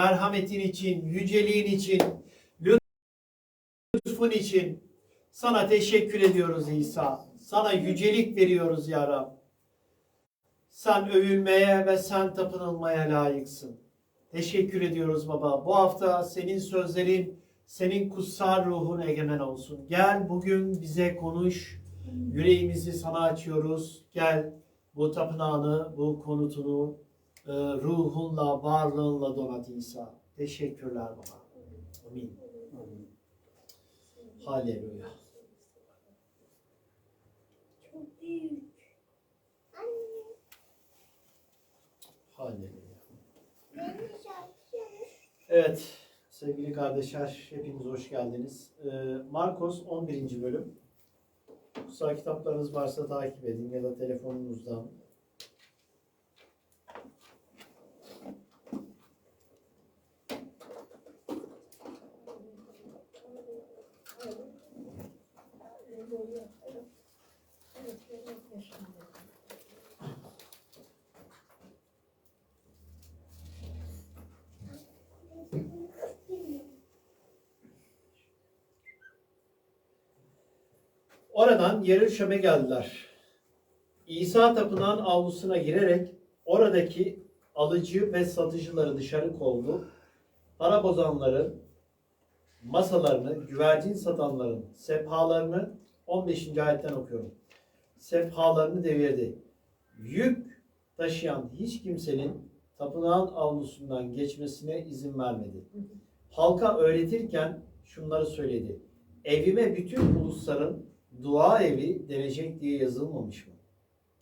merhametin için, yüceliğin için, lütfun için sana teşekkür ediyoruz İsa. Sana yücelik veriyoruz ya Rab. Sen övülmeye ve sen tapınılmaya layıksın. Teşekkür ediyoruz baba. Bu hafta senin sözlerin, senin kutsal ruhun egemen olsun. Gel bugün bize konuş. Yüreğimizi sana açıyoruz. Gel bu tapınağını, bu konutunu ruhunla, varlığınla donat İsa. Teşekkürler baba. Amin. Haleluya. Çok büyük. Anne, Haleluya. Evet sevgili kardeşler hepiniz hoş geldiniz. Ee, Markos 11. bölüm. Kutsal kitaplarınız varsa takip edin ya da telefonunuzdan. Oradan Yeruşalim'e geldiler. İsa tapınağın avlusuna girerek oradaki alıcı ve satıcıları dışarı kovdu. Para bozanların masalarını, güvercin satanların sephalarını 15. ayetten okuyorum. Sephalarını devirdi. Yük taşıyan hiç kimsenin tapınağın avlusundan geçmesine izin vermedi. Halka öğretirken şunları söyledi. Evime bütün ulusların dua evi denecek diye yazılmamış mı?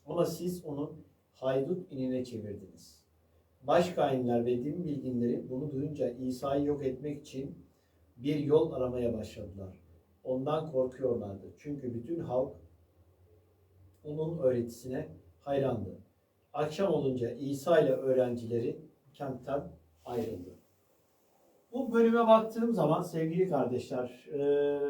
Ama siz onu haydut inine çevirdiniz. Başkainler ve din bilginleri bunu duyunca İsa'yı yok etmek için bir yol aramaya başladılar. Ondan korkuyorlardı. Çünkü bütün halk onun öğretisine hayrandı. Akşam olunca İsa ile öğrencileri kentten ayrıldı. Bu bölüme baktığım zaman sevgili kardeşler, e,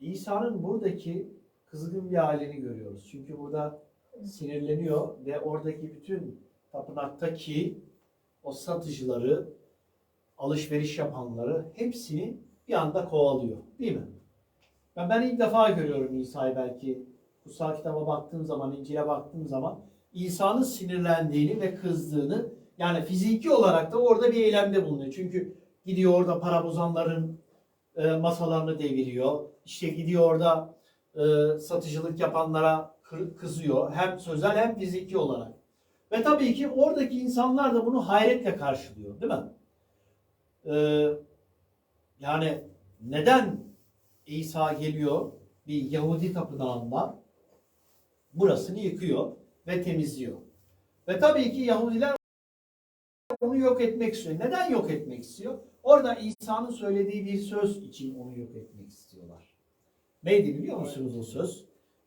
İsa'nın buradaki kızgın bir halini görüyoruz. Çünkü burada sinirleniyor ve oradaki bütün tapınaktaki o satıcıları, alışveriş yapanları hepsini bir anda kovalıyor. Değil mi? Ben, ben ilk defa görüyorum İsa'yı belki kutsal kitaba baktığım zaman, İncil'e baktığım zaman İsa'nın sinirlendiğini ve kızdığını yani fiziki olarak da orada bir eylemde bulunuyor. Çünkü gidiyor orada para bozanların e, masalarını deviriyor. İşte gidiyor orada e, satıcılık yapanlara kı- kızıyor. Hem sözel hem fiziki olarak. Ve tabii ki oradaki insanlar da bunu hayretle karşılıyor. Değil mi? E, yani neden İsa geliyor bir Yahudi tapınağında burasını yıkıyor ve temizliyor. Ve tabii ki Yahudiler onu yok etmek istiyor. Neden yok etmek istiyor? Orada İsa'nın söylediği bir söz için onu yok etmek istiyorlar. Neydi biliyor musunuz o söz?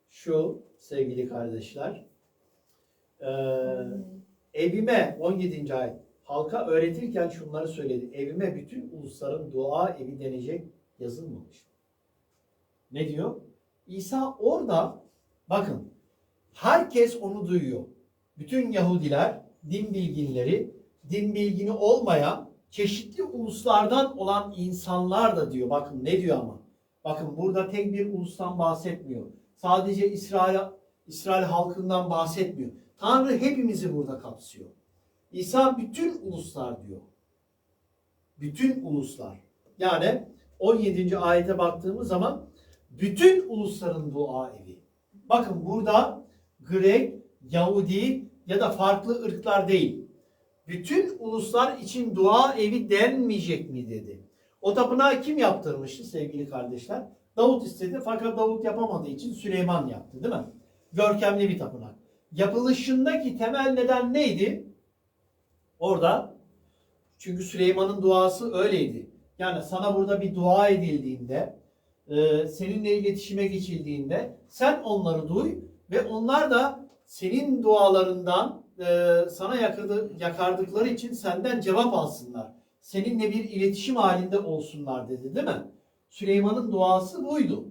Şu sevgili kardeşler. Ee, evime 17. ayet halka öğretirken şunları söyledi. Evime bütün ulusların dua evi denecek yazılmamış. Ne diyor? İsa orada bakın herkes onu duyuyor. Bütün Yahudiler, din bilginleri, din bilgini olmayan çeşitli uluslardan olan insanlar da diyor. Bakın ne diyor ama. Bakın burada tek bir ulustan bahsetmiyor. Sadece İsrail İsrail halkından bahsetmiyor. Tanrı hepimizi burada kapsıyor. İsa bütün uluslar diyor. Bütün uluslar. Yani 17. ayete baktığımız zaman bütün ulusların dua evi. Bakın burada Grek, Yahudi ya da farklı ırklar değil. Bütün uluslar için dua evi denmeyecek mi dedi. O tapınağı kim yaptırmıştı sevgili kardeşler? Davut istedi fakat Davut yapamadığı için Süleyman yaptı değil mi? Görkemli bir tapınak. Yapılışındaki temel neden neydi? Orada çünkü Süleyman'ın duası öyleydi. Yani sana burada bir dua edildiğinde, e, seninle iletişime geçildiğinde sen onları duy ve onlar da senin dualarından e, sana yakardıkları için senden cevap alsınlar. Seninle bir iletişim halinde olsunlar dedi değil mi? Süleyman'ın duası buydu.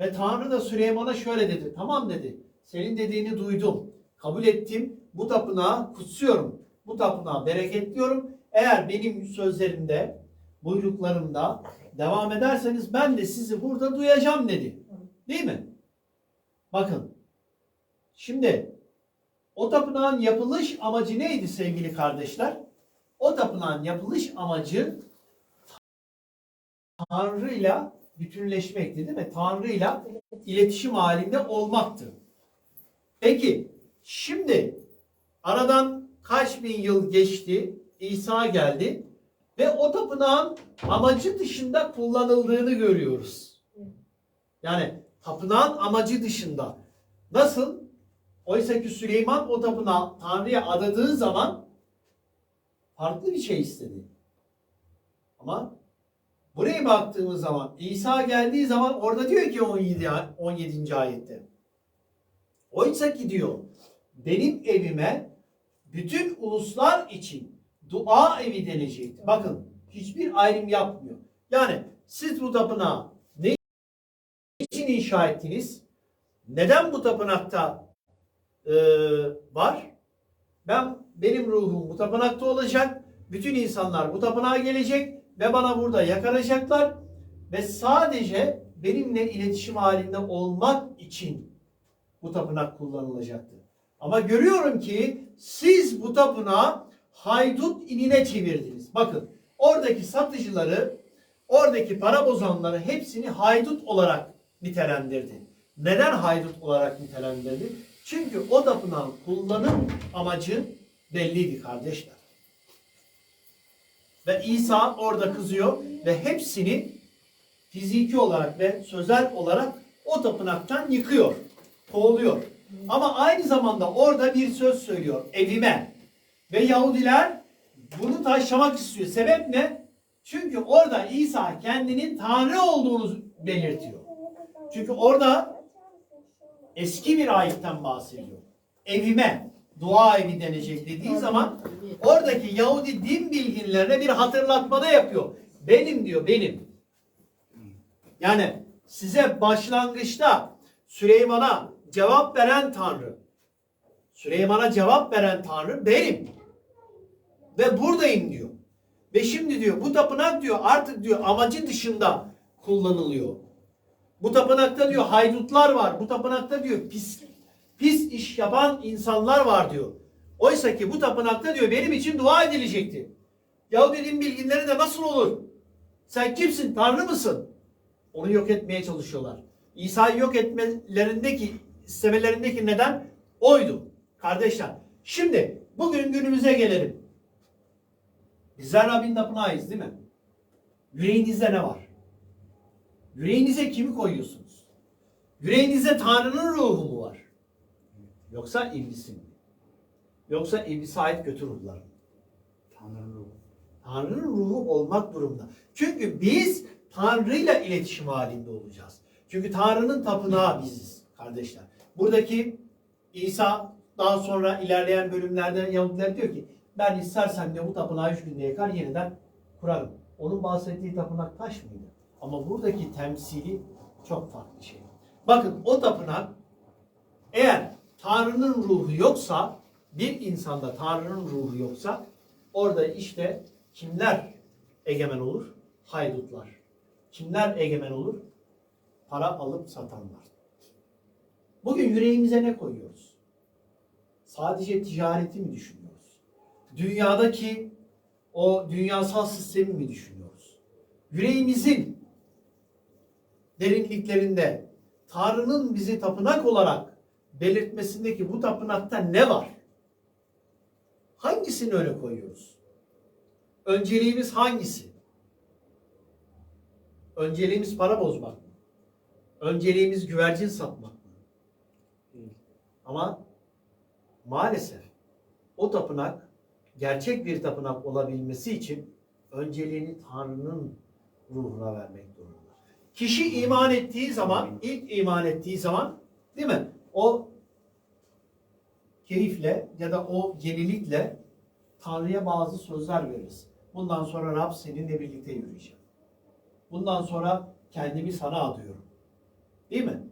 Ve Tanrı da Süleyman'a şöyle dedi. Tamam dedi. senin dediğini duydum. Kabul ettim. Bu tapınağı kutsuyorum. Bu tapınağı bereketliyorum. Eğer benim sözlerimde, buyruklarımda devam ederseniz ben de sizi burada duyacağım dedi. Değil mi? Bakın. Şimdi o tapınağın yapılış amacı neydi sevgili kardeşler? O tapınağın yapılış amacı Tanrı'yla bütünleşmekti değil mi? Tanrı'yla iletişim halinde olmaktı. Peki şimdi aradan kaç bin yıl geçti? İsa geldi ve o tapınağın amacı dışında kullanıldığını görüyoruz. Yani tapınağın amacı dışında. Nasıl? Oysa ki Süleyman o tapınağı Tanrı'ya adadığı zaman farklı bir şey istedi. Ama buraya baktığımız zaman İsa geldiği zaman orada diyor ki 17, 17. ayette. Oysa ki diyor benim evime bütün uluslar için dua evi denecekti. Bakın hiçbir ayrım yapmıyor. Yani siz bu tapınağı ne için inşa ettiniz? Neden bu tapınakta e, var? Ben benim ruhum bu tapınakta olacak. Bütün insanlar bu tapınağa gelecek ve bana burada yakaracaklar ve sadece benimle iletişim halinde olmak için bu tapınak kullanılacaktı. Ama görüyorum ki siz bu tapınağı haydut inine çevirdiniz. Bakın oradaki satıcıları, oradaki para bozanları hepsini haydut olarak nitelendirdi. Neden haydut olarak nitelendirdi? Çünkü o tapınağın kullanım amacı belliydi kardeşler. Ve İsa orada kızıyor ve hepsini fiziki olarak ve sözel olarak o tapınaktan yıkıyor, kovuluyor. Ama aynı zamanda orada bir söz söylüyor, evime. Ve Yahudiler bunu taşlamak istiyor. Sebep ne? Çünkü orada İsa kendinin Tanrı olduğunu belirtiyor. Çünkü orada eski bir ayetten bahsediyor. Evime, dua evi denecek dediği zaman oradaki Yahudi din bilginlerine bir hatırlatmada yapıyor. Benim diyor, benim. Yani size başlangıçta Süleyman'a cevap veren Tanrı, Süleyman'a cevap veren Tanrı benim. Ve buradayım diyor. Ve şimdi diyor bu tapınak diyor artık diyor amacı dışında kullanılıyor. Bu tapınakta diyor haydutlar var. Bu tapınakta diyor pis pis iş yapan insanlar var diyor. Oysa ki bu tapınakta diyor benim için dua edilecekti. Yahudi din bilginleri de nasıl olur? Sen kimsin? Tanrı mısın? Onu yok etmeye çalışıyorlar. İsa'yı yok etmelerindeki, istemelerindeki neden oydu. Kardeşler. Şimdi bugün günümüze gelelim. Bizler Rabbin tapınağıyız değil mi? Yüreğinizde ne var? Yüreğinize kimi koyuyorsunuz? Yüreğinizde Tanrı'nın ruhu mu var? Yoksa iblisin mi? Yoksa iblise ait kötü ruhlar mı? Tanrı'nın ruhu. Tanrı'nın ruhu olmak durumunda. Çünkü biz Tanrı'yla iletişim halinde olacağız. Çünkü Tanrı'nın tapınağı biziz kardeşler. Buradaki İsa daha sonra ilerleyen bölümlerde Yahudiler diyor ki ben istersen de bu tapınağı üç günde yakar yeniden kurarım. Onun bahsettiği tapınak taş mıydı? Ama buradaki temsili çok farklı şey. Bakın o tapınak eğer Tanrı'nın ruhu yoksa bir insanda Tanrı'nın ruhu yoksa orada işte kimler egemen olur? Haydutlar. Kimler egemen olur? Para alıp satanlar. Bugün yüreğimize ne koyuyoruz? Sadece ticareti mi düşünüyoruz? Dünyadaki o dünyasal sistemi mi düşünüyoruz? Yüreğimizin derinliklerinde Tanrı'nın bizi tapınak olarak belirtmesindeki bu tapınakta ne var? Hangisini öne koyuyoruz? Önceliğimiz hangisi? Önceliğimiz para bozmak mı? Önceliğimiz güvercin satmak mı? Ama maalesef o tapınak gerçek bir tapınak olabilmesi için önceliğini Tanrı'nın ruhuna vermek durumunda. Kişi iman ettiği zaman, ilk iman ettiği zaman değil mi? O keyifle ya da o yenilikle Tanrı'ya bazı sözler veririz. Bundan sonra Rab seninle birlikte yürüyeceğim. Bundan sonra kendimi sana adıyorum. Değil mi?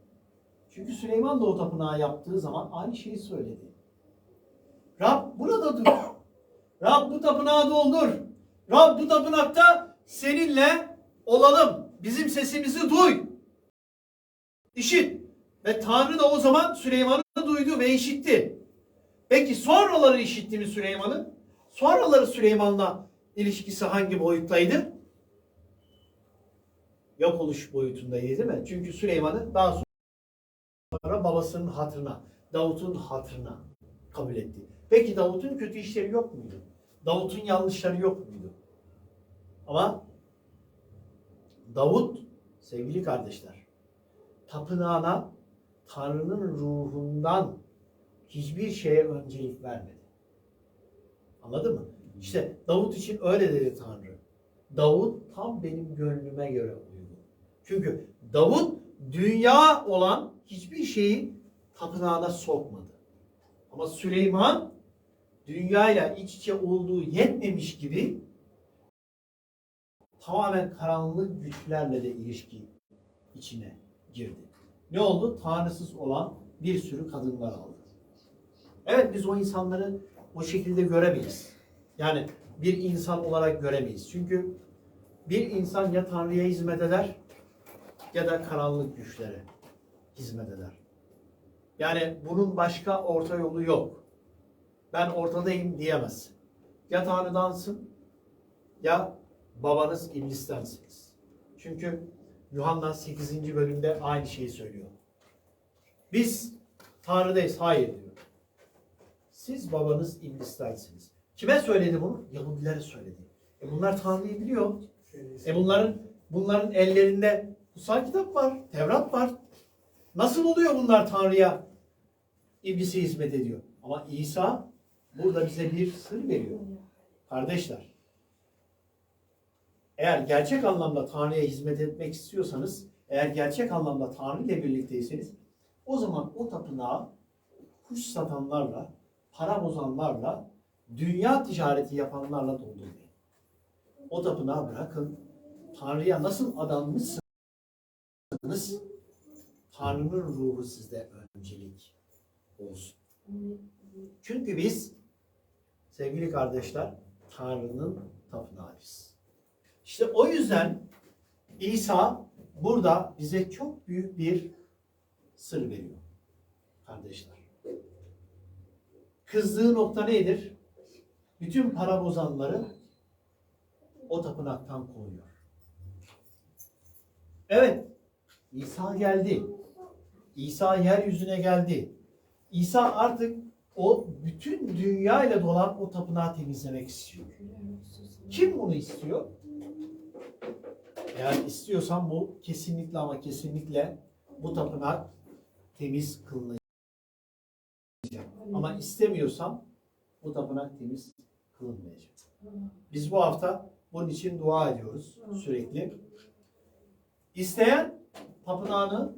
Çünkü Süleyman da o tapınağı yaptığı zaman aynı şeyi söyledi. Rab burada dur. Rab bu tapınağı doldur. Rab bu tapınakta seninle olalım. Bizim sesimizi duy. İşit. Ve Tanrı da o zaman Süleyman'ı duydu ve işitti. Peki sonraları işitti mi Süleyman'ın? Sonraları Süleyman'la ilişkisi hangi boyuttaydı? Yok oluş boyutundaydı değil mi? Çünkü Süleyman'ı daha sonra babasının hatırına, Davut'un hatırına kabul etti. Peki Davut'un kötü işleri yok muydu? Davut'un yanlışları yok muydu? Ama Davut sevgili kardeşler tapınağına Tanrı'nın ruhundan hiçbir şeye öncelik vermedi. Anladın mı? İşte Davut için öyle dedi Tanrı. Davut tam benim gönlüme göre uygun. Çünkü Davut dünya olan hiçbir şeyi tapınağına sokmadı. Ama Süleyman dünyayla iç içe olduğu yetmemiş gibi tamamen karanlık güçlerle de ilişki içine girdi. Ne oldu? Tanrısız olan bir sürü kadınlar aldı. Evet biz o insanları o şekilde göremeyiz. Yani bir insan olarak göremeyiz. Çünkü bir insan ya Tanrı'ya hizmet eder ya da karanlık güçlere hizmet eder. Yani bunun başka orta yolu yok. Ben ortadayım diyemez. Ya Tanrı'dansın ya babanız iblistensiniz. Çünkü Yuhanna 8. bölümde aynı şeyi söylüyor. Biz Tanrı'dayız. Hayır diyor. Siz babanız iblistensiniz. Kime söyledi bunu? Yahudilere söyledi. E bunlar Tanrı'yı biliyor. E bunların bunların ellerinde kutsal kitap var, Tevrat var. Nasıl oluyor bunlar Tanrı'ya iblise hizmet ediyor? Ama İsa burada bize bir sır veriyor. Kardeşler, eğer gerçek anlamda Tanrı'ya hizmet etmek istiyorsanız, eğer gerçek anlamda Tanrı ile birlikteyseniz, o zaman o tapınağı kuş satanlarla, para bozanlarla, dünya ticareti yapanlarla doldurmayın. O tapınağı bırakın. Tanrı'ya nasıl adanmışsınız? Tanrı'nın ruhu sizde öncelik olsun. Çünkü biz sevgili kardeşler Tanrı'nın tapınağıyız. İşte o yüzden İsa burada bize çok büyük bir sır veriyor kardeşler. Kızdığı nokta nedir? Bütün para bozanları o tapınaktan kovuyor. Evet, İsa geldi. İsa yeryüzüne geldi. İsa artık o bütün dünya ile dolan o tapınağı temizlemek istiyor. Kim bunu istiyor? Eğer istiyorsan bu kesinlikle ama kesinlikle bu tapınak temiz kılınacak. Ama istemiyorsan bu tapınak temiz kılınmayacak. Biz bu hafta bunun için dua ediyoruz sürekli. İsteyen tapınağını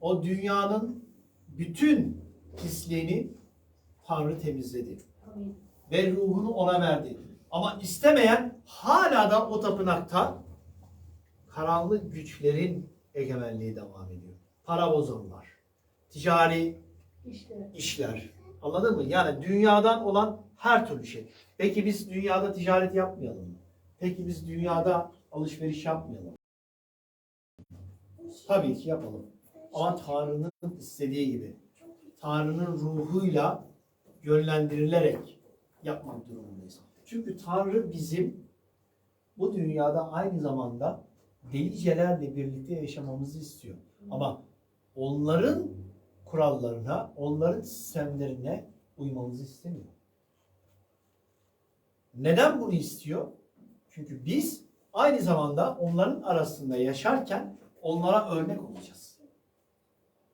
o dünyanın bütün pisliğini Tanrı temizledi. Ve ruhunu ona verdi. Ama istemeyen hala da o tapınakta karanlık güçlerin egemenliği devam ediyor. Para bozanlar, ticari İşte. işler. Anladın mı? Yani dünyadan olan her türlü şey. Peki biz dünyada ticaret yapmayalım mı? Peki biz dünyada alışveriş yapmayalım? Tabii ki yapalım. Ama Tanrı'nın istediği gibi. Tanrı'nın ruhuyla yönlendirilerek yapmak durumundayız. Çünkü Tanrı bizim bu dünyada aynı zamanda delicelerle birlikte yaşamamızı istiyor. Ama onların kurallarına, onların sistemlerine uymamızı istemiyor. Neden bunu istiyor? Çünkü biz aynı zamanda onların arasında yaşarken onlara örnek olacağız.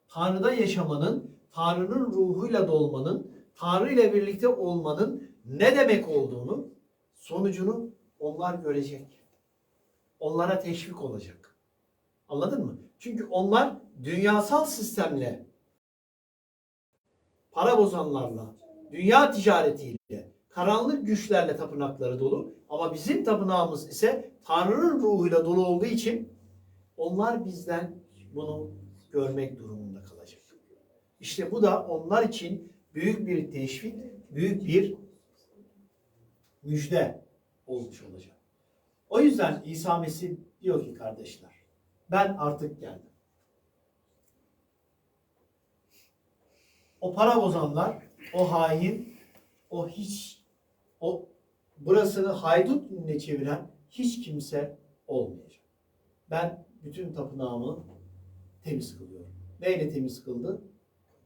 Tanrı'da yaşamanın, Tanrı'nın ruhuyla dolmanın, Tanrı ile birlikte olmanın ne demek olduğunu, sonucunu onlar görecek. Onlara teşvik olacak. Anladın mı? Çünkü onlar dünyasal sistemle, para bozanlarla, dünya ticaretiyle, karanlık güçlerle tapınakları dolu. Ama bizim tapınağımız ise Tanrı'nın ruhuyla dolu olduğu için onlar bizden bunu görmek durumunda kalacak. İşte bu da onlar için büyük bir teşvik, büyük bir müjde olmuş olacak. O yüzden İsa Mesih diyor ki kardeşler, ben artık geldim. O para bozanlar, o hain, o hiç, o burasını haydut ününe çeviren hiç kimse olmayacak. Ben bütün tapınağımı temiz kılıyorum. Neyle temiz kıldı?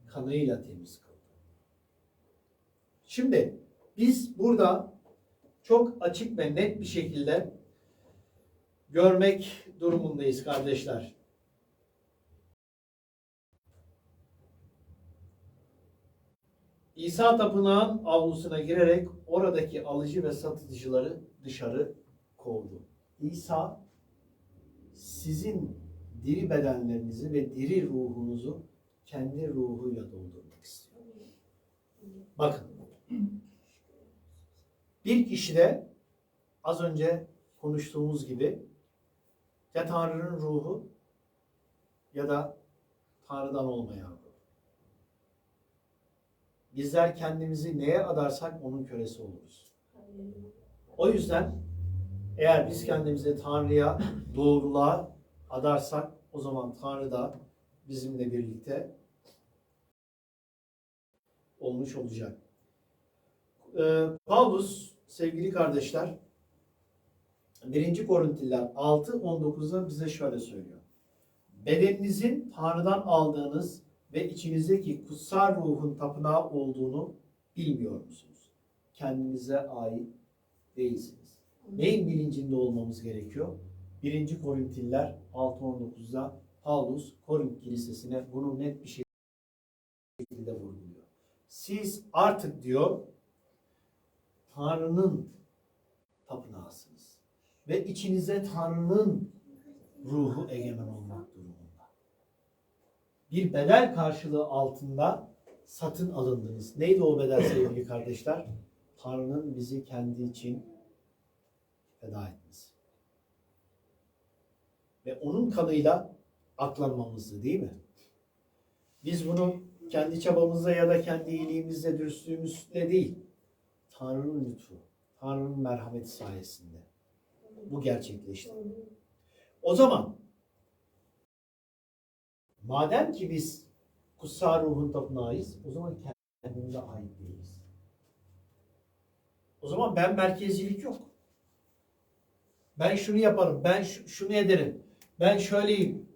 Kanıyla temiz kıldı. Şimdi biz burada çok açık ve net bir şekilde görmek durumundayız kardeşler. İsa tapınağın avlusuna girerek oradaki alıcı ve satıcıları dışarı kovdu. İsa sizin diri bedenlerinizi ve diri ruhunuzu kendi ruhuyla doldurmak istiyor. Bakın. Bir kişide az önce konuştuğumuz gibi ya Tanrı'nın ruhu ya da Tanrı'dan olmayan ruh. Bizler kendimizi neye adarsak onun kölesi oluruz. O yüzden eğer biz kendimizi Tanrı'ya, doğruluğa adarsak o zaman Tanrı da bizimle birlikte olmuş olacak. Ee, Paulus sevgili kardeşler 1. Korintliler 6.19'da bize şöyle söylüyor. Bedeninizin Tanrı'dan aldığınız ve içinizdeki kutsal ruhun tapınağı olduğunu bilmiyor musunuz? Kendinize ait değilsiniz. Neyin bilincinde olmamız gerekiyor? 1. Korintliler 6.19'da Paulus Korint Kilisesi'ne bunu net bir şekilde vurguluyor. Siz artık diyor Tanrı'nın tapınağısınız. Ve içinize Tanrı'nın ruhu egemen olmak durumunda. Bir bedel karşılığı altında satın alındınız. Neydi o bedel sevgili kardeşler? Tanrı'nın bizi kendi için feda etmesi. Ve onun kanıyla aklanmamızdı değil mi? Biz bunu kendi çabamızla ya da kendi iyiliğimizle, dürüstlüğümüzle değil, Tanrı'nın lütfu, Tanrı'nın merhameti sayesinde bu gerçekleşti. O zaman madem ki biz kutsal ruhun tapınağıyız, o zaman kendimize ait değiliz. O zaman ben merkezcilik yok. Ben şunu yaparım, ben şu- şunu ederim, ben şöyleyim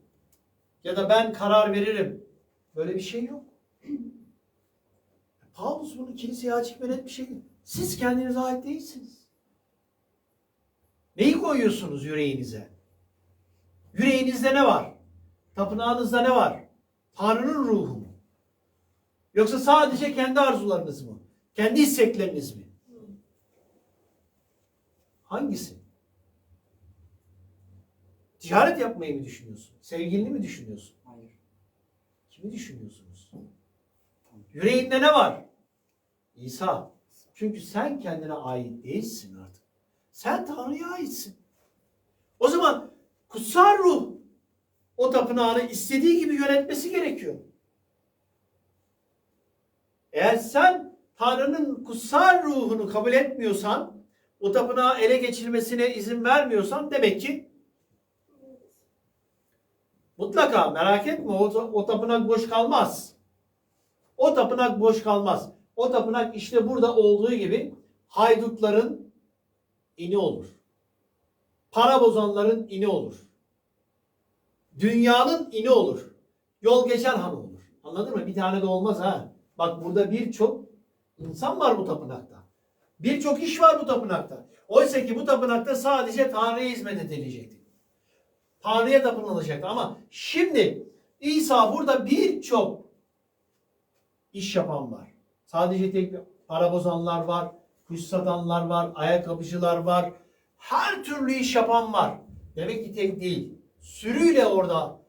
ya da ben karar veririm. Böyle bir şey yok. Paulus bunu kiliseye açık bir şey. Siz kendinize ait değilsiniz. Neyi koyuyorsunuz yüreğinize? Yüreğinizde ne var? Tapınağınızda ne var? Tanrı'nın ruhu mu? Yoksa sadece kendi arzularınız mı? Kendi istekleriniz mi? Hangisi? Ticaret yapmayı mı düşünüyorsun? Sevgilini mi düşünüyorsun? Hayır. Kimi düşünüyorsunuz? Yüreğinde ne var? İsa. Çünkü sen kendine ait değilsin artık. Sen Tanrı'ya aitsin. O zaman kutsal ruh o tapınağını istediği gibi yönetmesi gerekiyor. Eğer sen Tanrı'nın kutsal ruhunu kabul etmiyorsan, o tapınağı ele geçirmesine izin vermiyorsan demek ki mutlaka merak etme o, o tapınak boş kalmaz. O tapınak boş kalmaz. O tapınak işte burada olduğu gibi haydutların ini olur. Para bozanların ini olur. Dünyanın ini olur. Yol geçen han olur. Anladın mı? Bir tane de olmaz ha. Bak burada birçok insan var bu tapınakta. Birçok iş var bu tapınakta. Oysa ki bu tapınakta sadece Tanrı'ya hizmet edilecekti. Tanrı'ya tapınılacaktı. Ama şimdi İsa burada birçok iş yapan var. Sadece tek para bozanlar var, kuş satanlar var, ayakkabıcılar var. Her türlü iş yapan var. Demek ki tek değil. Sürüyle orada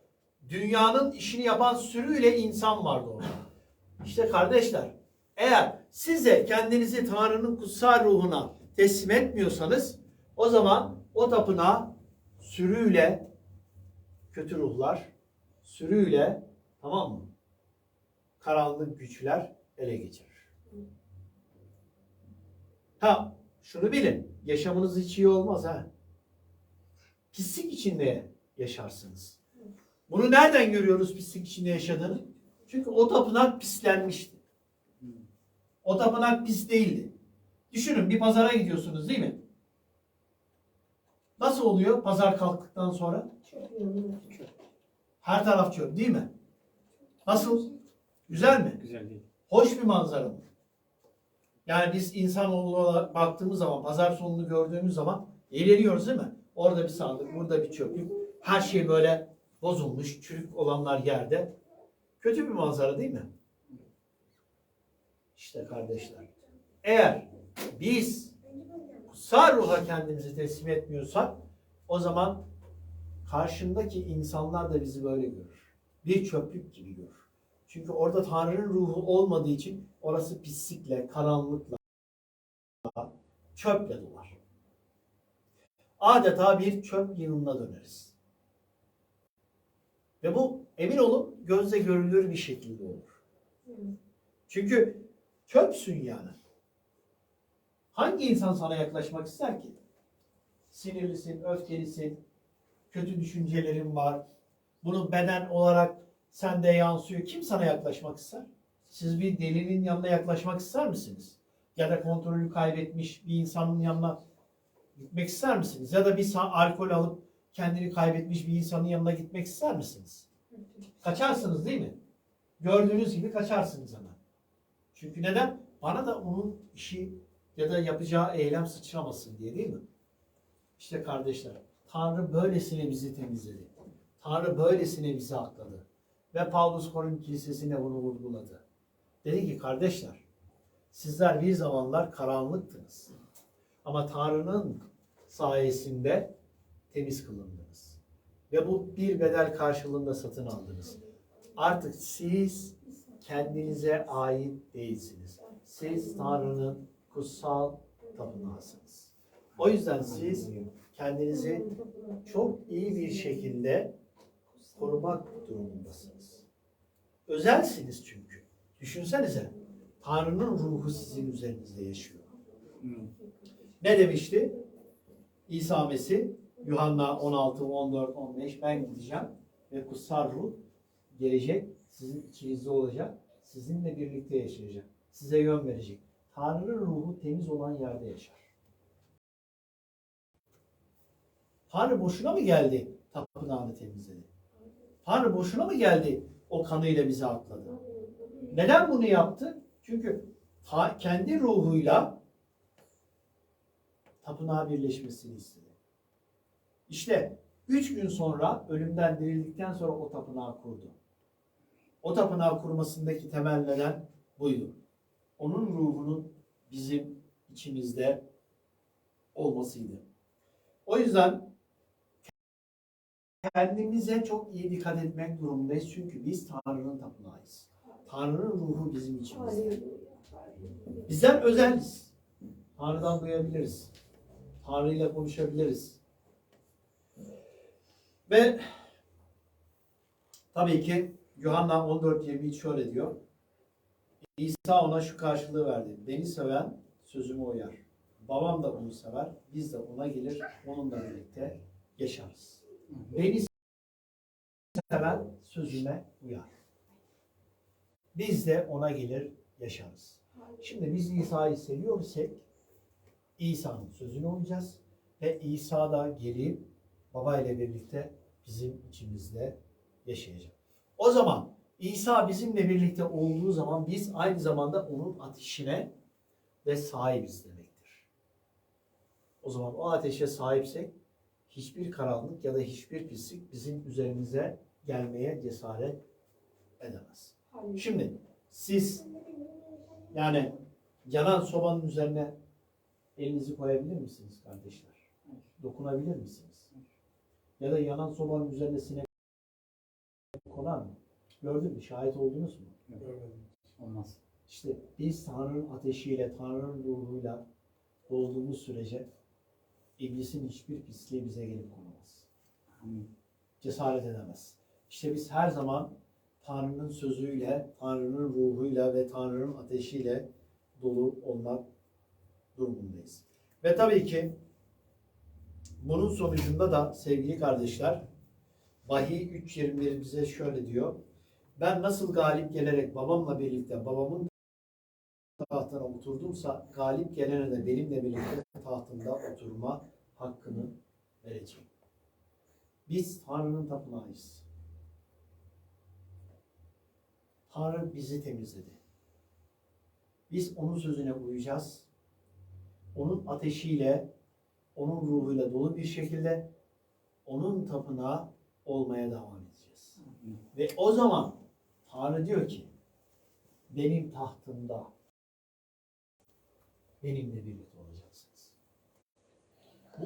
dünyanın işini yapan sürüyle insan vardı orada. İşte kardeşler eğer siz de kendinizi Tanrı'nın kutsal ruhuna teslim etmiyorsanız o zaman o tapınağa sürüyle kötü ruhlar, sürüyle tamam mı? karanlık güçler ele geçirir. Ha şunu bilin. Yaşamınız hiç iyi olmaz ha. Pislik içinde yaşarsınız. Bunu nereden görüyoruz pislik içinde yaşadığını? Çünkü o tapınak pislenmişti. O tapınak pis değildi. Düşünün bir pazara gidiyorsunuz değil mi? Nasıl oluyor pazar kalktıktan sonra? Her taraf çöp değil mi? Nasıl? Güzel mi? Güzel değil. Hoş bir manzara mı? Yani biz insanoğlu olarak baktığımız zaman, pazar sonunu gördüğümüz zaman eğleniyoruz değil mi? Orada bir sandık, burada bir çöplük. Her şey böyle bozulmuş, çürük olanlar yerde. Kötü bir manzara değil mi? İşte kardeşler. Eğer biz kutsal ruha kendimizi teslim etmiyorsak o zaman karşındaki insanlar da bizi böyle görür. Bir çöplük gibi görür. Çünkü orada Tanrı'nın ruhu olmadığı için orası pislikle, karanlıkla, çöple dolar. Adeta bir çöp yığınına döneriz. Ve bu emin olun gözle görülür bir şekilde olur. Çünkü çöpsün yani. Hangi insan sana yaklaşmak ister ki? Sinirlisin, öfkelisin, kötü düşüncelerin var. Bunu beden olarak sende yansıyor. Kim sana yaklaşmak ister? Siz bir delinin yanına yaklaşmak ister misiniz? Ya da kontrolü kaybetmiş bir insanın yanına gitmek ister misiniz? Ya da bir alkol alıp kendini kaybetmiş bir insanın yanına gitmek ister misiniz? Kaçarsınız değil mi? Gördüğünüz gibi kaçarsınız hemen. Çünkü neden? Bana da onun işi ya da yapacağı eylem sıçramasın diye değil mi? İşte kardeşler, Tanrı böylesine bizi temizledi. Tanrı böylesine bizi akladı. Ve Paulus Korint Kilisesi'ne bunu vurguladı. Dedi ki kardeşler, sizler bir zamanlar karanlıktınız. Ama Tanrı'nın sayesinde temiz kılındınız. Ve bu bir bedel karşılığında satın aldınız. Artık siz kendinize ait değilsiniz. Siz Tanrı'nın kutsal tapınağısınız. O yüzden siz kendinizi çok iyi bir şekilde korumak durumundasınız. Özelsiniz çünkü. Düşünsenize. Tanrı'nın ruhu sizin üzerinizde yaşıyor. Hı. Ne demişti? İsa Mesih Yuhanna 16, 14, 15 ben gideceğim ve kutsal ruh gelecek, sizin içinizde olacak, sizinle birlikte yaşayacak, size yön verecek. Tanrı'nın ruhu temiz olan yerde yaşar. Tanrı boşuna mı geldi tapınağını temizledi? Tanrı boşuna mı geldi o kanıyla bizi akladı? Neden bunu yaptı? Çünkü ta- kendi ruhuyla tapınağa birleşmesini istedi. İşte üç gün sonra ölümden dirildikten sonra o tapınağı kurdu. O tapınağı kurmasındaki temel neden buydu. Onun ruhunun bizim içimizde olmasıydı. O yüzden kendimize çok iyi dikkat etmek durumundayız. Çünkü biz Tanrı'nın tapınağıyız. Tanrı'nın ruhu bizim içimizde. Bizler özeliz. Tanrı'dan duyabiliriz. Tanrı ile konuşabiliriz. Ve tabii ki Yuhanna 14.23 şöyle diyor. İsa ona şu karşılığı verdi. Beni seven sözümü uyar. Babam da onu sever. Biz de ona gelir. Onunla birlikte yaşarız. Beni seven sözüme uyar. Biz de ona gelir yaşarız. Şimdi biz İsa'yı seviyor isek İsa'nın sözüne uyacağız ve İsa da gelip baba ile birlikte bizim içimizde yaşayacak. O zaman İsa bizimle birlikte olduğu zaman biz aynı zamanda onun ateşine ve sahibiz demektir. O zaman o ateşe sahipsek hiçbir karanlık ya da hiçbir pislik bizim üzerimize gelmeye cesaret edemez. Şimdi siz yani yanan sobanın üzerine elinizi koyabilir misiniz kardeşler? Dokunabilir misiniz? Ya da yanan sobanın üzerine sinek konar mı? Gördün mü? Şahit oldunuz mu? Olmaz. İşte biz Tanrı'nın ateşiyle, Tanrı'nın ruhuyla olduğumuz sürece iblisin hiçbir pisliği bize gelip konamaz. Amin. Cesaret edemez. İşte biz her zaman Tanrı'nın sözüyle, Tanrı'nın ruhuyla ve Tanrı'nın ateşiyle dolu olmak durumundayız. Ve tabii ki bunun sonucunda da sevgili kardeşler Vahiy 3.21 bize şöyle diyor. Ben nasıl galip gelerek babamla birlikte babamın tahtına oturdumsa galip gelene de benimle birlikte tahtında oturma hakkını vereceğim. Biz Tanrı'nın tapınağıyız. Tanrı bizi temizledi. Biz onun sözüne uyacağız. Onun ateşiyle, onun ruhuyla dolu bir şekilde onun tapınağı olmaya devam edeceğiz. Ve o zaman Tanrı diyor ki benim tahtımda benimle birlikte olacaksınız. Bu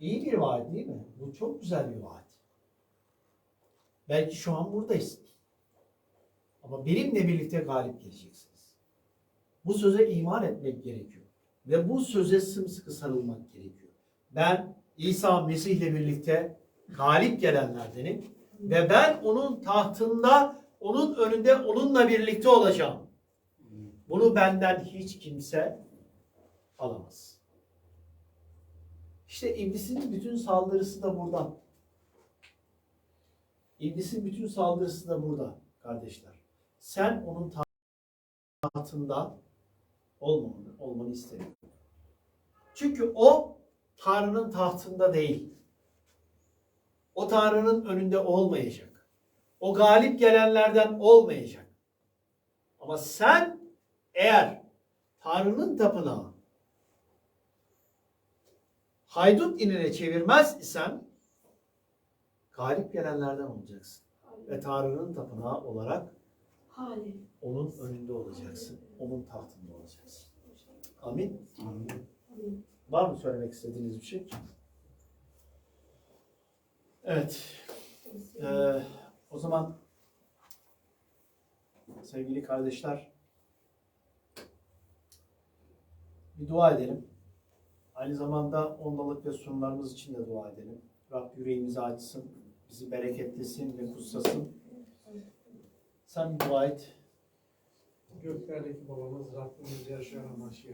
iyi bir vaat değil mi? Bu çok güzel bir vaat. Belki şu an buradayız. Ama benimle birlikte galip geleceksiniz. Bu söze iman etmek gerekiyor. Ve bu söze sımsıkı sarılmak gerekiyor. Ben İsa Mesih ile birlikte galip gelenlerdenim. Ve ben onun tahtında, onun önünde onunla birlikte olacağım. Bunu benden hiç kimse alamaz. İşte iblisin bütün saldırısı da buradan. İblisin bütün saldırısı da burada kardeşler. Sen onun tahtında olmanı, olmanı istemiyor. Çünkü o Tanrı'nın tahtında değil. O Tanrı'nın önünde olmayacak. O galip gelenlerden olmayacak. Ama sen eğer Tanrı'nın tapınağı haydut inine çevirmez isen galip gelenlerden olacaksın. Ve Tanrı'nın tapınağı olarak Hali. onun önünde olacaksın. Onun tahtında olacaksın. Amin. Amin. Var mı söylemek istediğiniz bir şey? Evet. Ee, o zaman sevgili kardeşler bir dua edelim. Aynı zamanda ondalık ve sunumlarımız için de dua edelim. Rab yüreğimizi açsın, bizi bereketlesin ve kutsasın. Sen bir dua et. Göklerdeki babamız Rabbimiz yaşayan amaçya.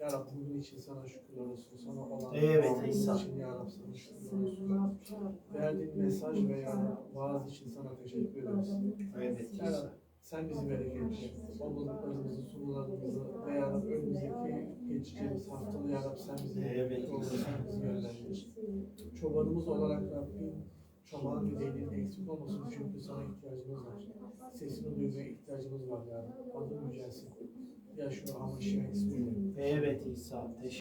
Ya Rab bugün için sana şükürler olsun. Sana olan Evet, İsa. için ya Rab sana şükürler olsun. Verdiğin mesaj veya vaaz için sana teşekkür ederiz. Evet İsa. Sen bizi bereketle. Babuluklarımızı, sunularımızı veya Rab önümüzdeki geçeceğimiz haftada ya Rab sen bizi bizi yönlendir. Çobanımız olarak Rabbim çoban yüreğinin eksik olmasın çünkü sana ihtiyacımız var. Sesini duymaya ihtiyacımız var ya Rab. Adın yücelsin. Yaşıyor ama şirin ismiyle. Evet İsa. Teşekkür